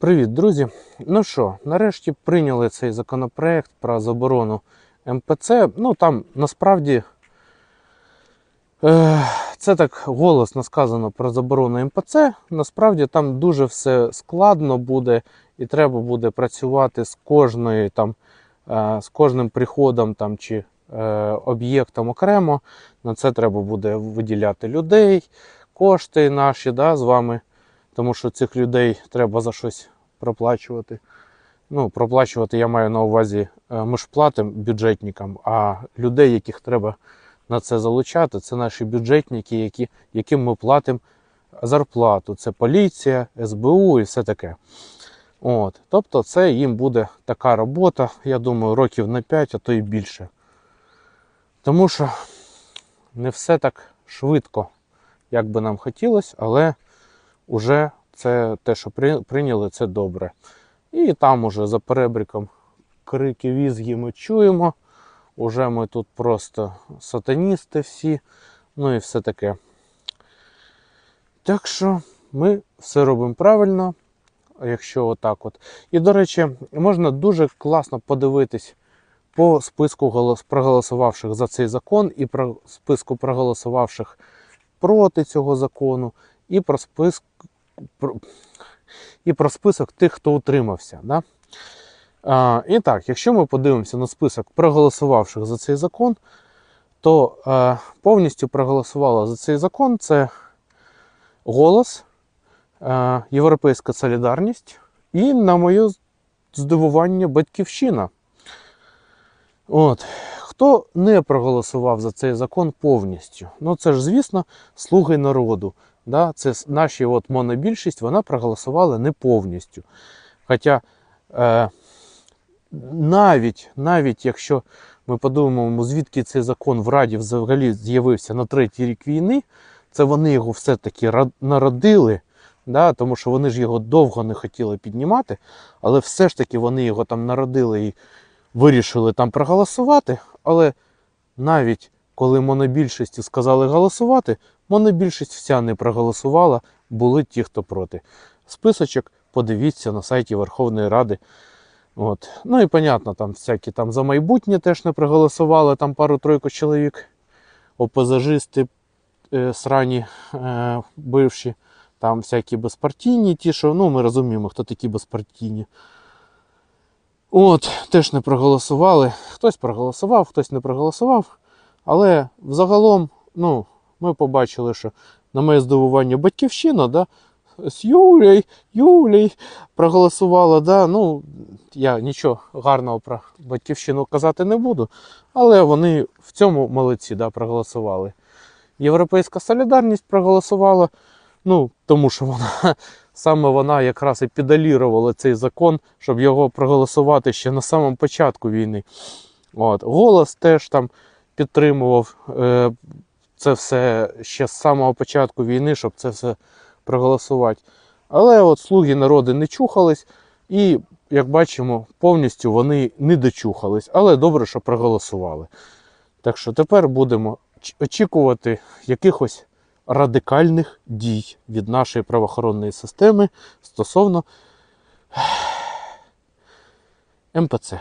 Привіт, друзі! Ну що, нарешті прийняли цей законопроект про заборону МПЦ. Ну там насправді е, це так голосно сказано про заборону МПЦ. Насправді там дуже все складно буде, і треба буде працювати з кожною там, е, з кожним приходом там чи е, об'єктом окремо. На це треба буде виділяти людей, кошти наші да, з вами. Тому що цих людей треба за щось проплачувати. Ну, проплачувати я маю на увазі, е, ми ж платимо бюджетникам, а людей, яких треба на це залучати, це наші бюджетники, які, яким ми платимо зарплату. Це поліція, СБУ і все таке. От. Тобто це їм буде така робота, я думаю, років на 5, а то і більше. Тому що не все так швидко, як би нам хотілося, але уже це те, що прийняли, це добре. І там уже за перебріком крики візги ми чуємо. Уже ми тут просто сатаністи всі, ну і все таке. Так що ми все робимо правильно, якщо отак от. І, до речі, можна дуже класно подивитись по списку голос- проголосувавших за цей закон і про списку проголосувавших проти цього закону, і про список і про список тих, хто утримався. Да? А, і так, якщо ми подивимося на список проголосувавших за цей закон, то а, повністю проголосувало за цей закон це голос, а, Європейська солідарність і, на моє здивування, батьківщина. От. Хто не проголосував за цей закон повністю? Ну це ж, звісно, слуги народу. Да? Це наші от монобільшість, вона проголосувала не повністю. Хоча е, навіть, навіть якщо ми подумаємо, звідки цей закон в Раді взагалі з'явився на третій рік війни, це вони його все-таки народили, да? тому що вони ж його довго не хотіли піднімати, але все ж таки вони його там народили і вирішили там проголосувати. Але навіть коли монобільшості сказали голосувати, монобільшість вся не проголосувала, були ті, хто проти. Списочок подивіться на сайті Верховної Ради. От. Ну і понятно, там всякі там за майбутнє теж не проголосували, там пару-тройку чоловік, опозажисти е, срані е, бивші, там всякі безпартійні, ті, що ну, ми розуміємо, хто такі безпартійні. От, теж не проголосували. Хтось проголосував, хтось не проголосував. Але взагалом, ну, ми побачили, що на моє здивування батьківщина, да, з Юлей, Юлей проголосувала. Да, ну, я нічого гарного про батьківщину казати не буду, але вони в цьому молодці да, проголосували. Європейська солідарність проголосувала, ну, тому що вона саме вона якраз і педалірувала цей закон, щоб його проголосувати ще на самому початку війни. От. Голос теж там підтримував е, це все ще з самого початку війни, щоб це все проголосувати. Але от слуги народу не чухались, і, як бачимо, повністю вони не дочухались. Але добре, що проголосували. Так що тепер будемо очікувати якихось радикальних дій від нашої правоохоронної системи стосовно МПЦ.